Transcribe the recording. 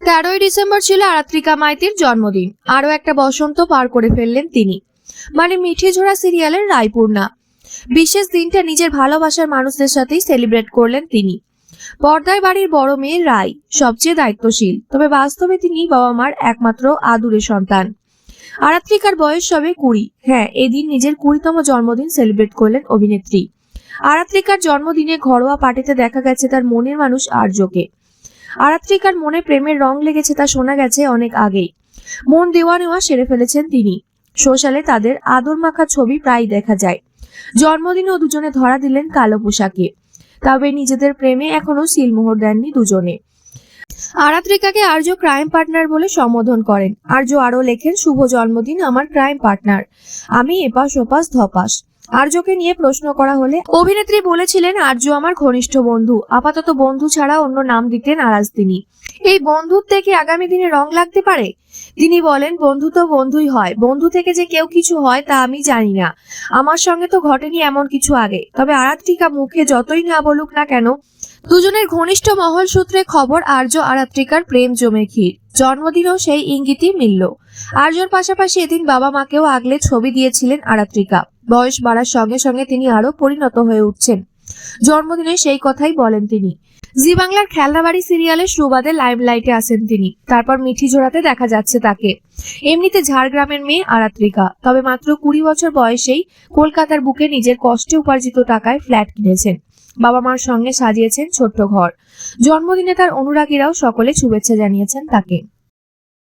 তেরোই ডিসেম্বর ছিল আরাত্রিকা মাইতির জন্মদিন। আরও একটা বসন্ত পার করে ফেললেন তিনি। মানে মিঠি ঝোড়া সিরিয়ালের রায়পূর্ণা। বিশেষ দিনটা নিজের ভালোবাসার মানুষদের সাথেই সেলিব্রেট করলেন তিনি। পর্দায় বাড়ির বড় মেয়ে রায় সবচেয়ে দায়িত্বশীল, তবে বাস্তবে তিনি বাবা মার একমাত্র আদুরে সন্তান। আরাত্রিকার বয়স সবে কুড়ি। হ্যাঁ এদিন নিজের কুড়িতম জন্মদিন সেলিব্রেট করলেন অভিনেত্রী। আরাত্রিকার জন্মদিনে ঘরোয়া পার্টিতে দেখা গেছে তার মনের মানুষ আর্যকে। আরাত্রিকার মনে প্রেমের রং লেগেছে তা শোনা গেছে অনেক আগেই। মন দেওয়া নেওয়া সেরে ফেলেছেন তিনি। সোশ্যালে তাদের আদর মাখা ছবি প্রায় দেখা যায়। জন্মদিনেও দুজনে ধরা দিলেন কালো পোশাকে। তবে নিজেদের প্রেমে এখনও সিলমোহর দেননি দুজনে। আরাত্রিকাকে আর্য ক্রাইম পার্টনার বলে সম্বোধন করেন। আর্য আরও লেখেন, শুভ জন্মদিন, আমার ক্রাইম পার্টনার। আমি এপাশ ওপাশ ধপাস। আর্যকে নিয়ে প্রশ্ন করা হলে, অভিনেত্রী বলেছিলেন আর্য আমার ঘনিষ্ঠ বন্ধু। আপাতত বন্ধু ছাড়া অন্য নাম দিতে নারাজ তিনি। এই বন্ধুত্বে কি আগামী দিনে রং লাগতে পারে? তিনি বলেন, বন্ধু তো বন্ধুই হয়। বন্ধু থেকে যে কেউ কিছু হয় তা আমি জানি না। আমার সঙ্গে তো ঘটেনি এমন কিছু আগে। তবে আরাত্রিকা মুখে যতই না বলুক না কেন, দুজনের ঘনিষ্ঠ মহল সূত্রে খবর আর্য আরাত্রিকার প্রেম জমে ক্ষীর। জন্মদিনেও সেই ইঙ্গিতই মিলল। আর্যর পাশাপাশি এদিন বাবা মাকেও আগলে ছবি দিয়েছিলেন আরাত্রিকা। বয়স বাড়ার সঙ্গে সঙ্গে তিনি আরও পরিণত হয়ে উঠছেন। জন্মদিনে সেই কথাই বলেন তিনি। জি বাংলার খেলনাবাড়ি সিরিয়ালের সুবাদে লাইমলাইটে আসেন তিনি। তারপর মিঠি জোড়াতে দেখা যাচ্ছে তাকে। এমনিতে ঝাড়গ্রামের মেয়ে আরাত্রিকা। তবে মাত্র কুড়ি বছর বয়সেই কলকাতার বুকে নিজের কষ্টে উপার্জিত টাকায় ফ্ল্যাট কিনেছেন। বাবা মার সঙ্গে সাজিয়েছেন ছোট্ট ঘর। জন্মদিনে তার অনুরাগীরাও সকলে শুভেচ্ছা জানিয়েছেন তাকে।